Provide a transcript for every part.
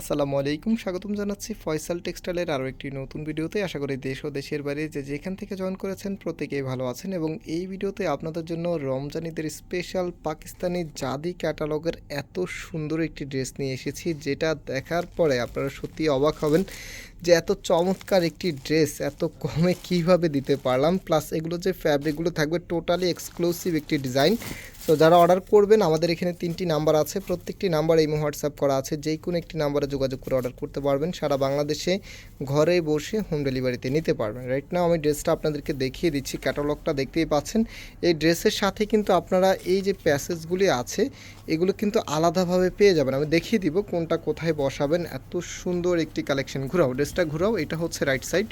আসসালামু আলাইকুম, স্বাগতম জানাচ্ছি ফয়সাল টেক্সটাইলের আরও একটি নতুন ভিডিওতে। আশা করি দেশ ও দেশের বাইরে যে যেখান থেকে জয়েন করেছেন প্রত্যেকেই ভালো আছেন এবং এই ভিডিওতে আপনাদের জন্য রমজানিদের স্পেশাল পাকিস্তানি জাদি ক্যাটালগের এত সুন্দর একটি ড্রেস নিয়ে এসেছি, যেটা দেখার পরে আপনারা সত্যি অবাক হবেন যে এত চমৎকার একটি ড্রেস, এত কমে কীভাবে দিতে পারলাম। প্লাস এগুলো যে ফ্যাব্রিকগুলো থাকবে টোটালি এক্সক্লুসিভ একটি ডিজাইন তো যারা অর্ডার করবেন, আমাদের এখানে তিনটি নাম্বার আছে। প্রত্যেকটি নাম্বার এই হোয়াটসঅ্যাপ করা আছে। যেই কোনো একটি নাম্বারে যোগাযোগ করে অর্ডার করতে পারবেন। সারা বাংলাদেশে ঘরে বসে হোম ডেলিভারিতে নিতে পারবেন। রাইট নাও আমি ড্রেসটা আপনাদেরকে দেখিয়ে দিচ্ছি। ক্যাটালগটা দেখতেই পাচ্ছেন। এই ড্রেসের সাথে কিন্তু আপনারা এই যে প্যাসেজগুলি আছে, এগুলো কিন্তু আলাদাভাবে পেয়ে যাবেন। আমি দেখিয়ে দিব কোনটা কোথায় বসাবেন। এত সুন্দর একটি কালেকশন। ঘুরাও, ড্রেসটা ঘুরাও। এটা হচ্ছে রাইট সাইড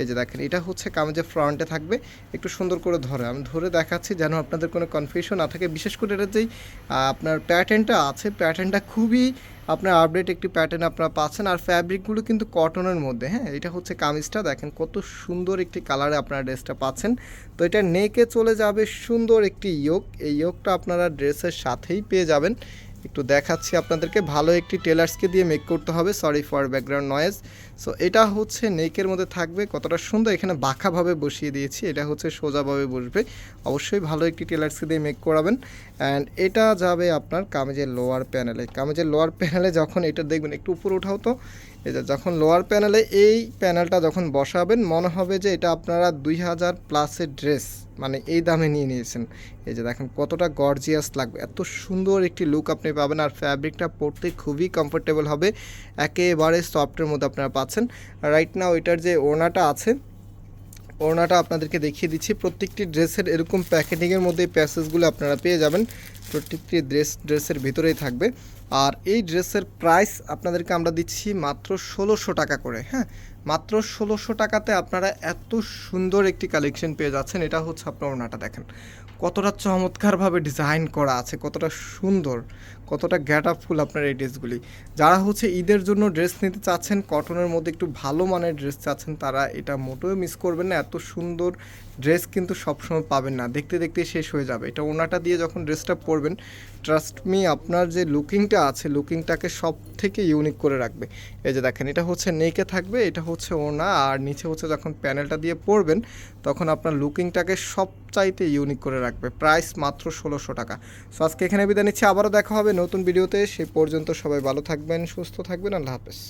এই যে দেখেন, এটা হচ্ছে কামেজের ফ্রন্টে থাকবে। একটু সুন্দর করে ধরে, আমি ধরে দেখাচ্ছি যেন আপনাদের কোনো কনফিউশন না থাকে। বিশেষ করে এটা যেই আপনার প্যাটার্নটা আছে প্যাটার্নটা খুবই আপনার আপডেট একটি প্যাটার্ন আপনারা পাচ্ছেন। আর ফ্যাব্রিকগুলো কিন্তু কটনের মধ্যে হ্যাঁ? এটা হচ্ছে কামিজটা, দেখেন কত সুন্দর একটি কালারে আপনারা ড্রেসটা পাচ্ছেন। তো এটা নেকে চলে যাবে সুন্দর একটি ইয়োগ এই ইয়োগটা আপনারা ড্রেসের সাথেই পেয়ে যাবেন। একটু দেখাচ্ছি আপনাদেরকে। ভালো একটি টেলার্সকে দিয়ে মেক করতে হবে। Sorry for background noise so এটা হচ্ছে নেকের মধ্যে থাকবে। কতটা সুন্দর এখানে বাঁকাভাবে বসিয়ে দিয়েছি। এটা হচ্ছে সোজাভাবে বসবে। অবশ্যই ভালো একটি টেলার্সকে দিয়ে মেক করাবেন। অ্যান্ড এটা যাবে আপনার কামেজের লোয়ার প্যানেলে কামেজের লোয়ার প্যানেলে যখন এটা দেখবেন, একটু উপরে উঠাও তো। যে যখন লোয়ার প্যানেলে এই প্যানেলটা যখন বসাবেন, মনে হবে যে এটা আপনারা দুই হাজার প্লাসের ড্রেস মানে এই দামে নিয়ে নিয়েছেন। এই যে দেখেন কতটা গর্জিয়াস লাগবে। এত সুন্দর একটি লুক আপনি পাবেন আর ফ্যাব্রিকটা পরতে খুবই কমফোর্টেবল হবে। একেবারে সফটের মধ্যে আপনারা পাচ্ছেন। রাইট নাও এটার যে ওনাটা আছে, ওড়নাটা আপনাদেরকে দেখিয়ে দিচ্ছি। প্রত্যেকটি ড্রেসের এরকম প্যাকেটিংয়ের মধ্যে প্যাসেজগুলো আপনারা পেয়ে যাবেন। প্রত্যেকটি ড্রেস ড্রেসের ভিতরেই থাকবে। আর এই ড্রেসের প্রাইস আপনাদেরকে আমরা দিচ্ছি মাত্র ষোলোশো টাকা করে হ্যাঁ? মাত্র ষোলোশো টাকাতে আপনারা এত সুন্দর একটি কালেকশন পেয়ে যাচ্ছেন, এটা হচ্ছে আপনার ওনাটা দেখেন। কতটা চমৎকারভাবে ডিজাইন করা আছে, কতটা সুন্দর, কতটা গ্যাট ফুল আপনার এই ড্রেসগুলি। যারা হচ্ছে ঈদের জন্য ড্রেস নিতে চাচ্ছেন কটনের মধ্যে একটু ভালো মানের ড্রেস চাচ্ছেন, তারা এটা মোটেও মিস করবেন না। এত সুন্দর ড্রেস কিন্তু সবসময় পাবেন না। দেখতে দেখতে শেষ হয়ে যাবে। এটা ওনাটা দিয়ে যখন ড্রেসটা পরবেন ট্রাস্ট মি আপনার যে লুকিংটা আছে লুকিংটাকে সব থেকে ইউনিক করে রাখবে। এই যে দেখেন, এটা হচ্ছে নেকে থাকবে, এটা হচ্ছে ওনা আর নিচে হচ্ছে যখন প্যানেলটা দিয়ে পরবেন, তখন আপনার লুকিংটাকে সবচাইতে ইউনিক করে রাখবে। প্রাইস মাত্র ষোলোশো টাকা। সো আজকে এখানে বিদায় নিচ্ছি, আবারও দেখা হবে নতুন ভিডিওতে সেই পর্যন্ত সবাই ভালো থাকবেন, সুস্থ থাকবেন, আল্লাহ হাফেজ।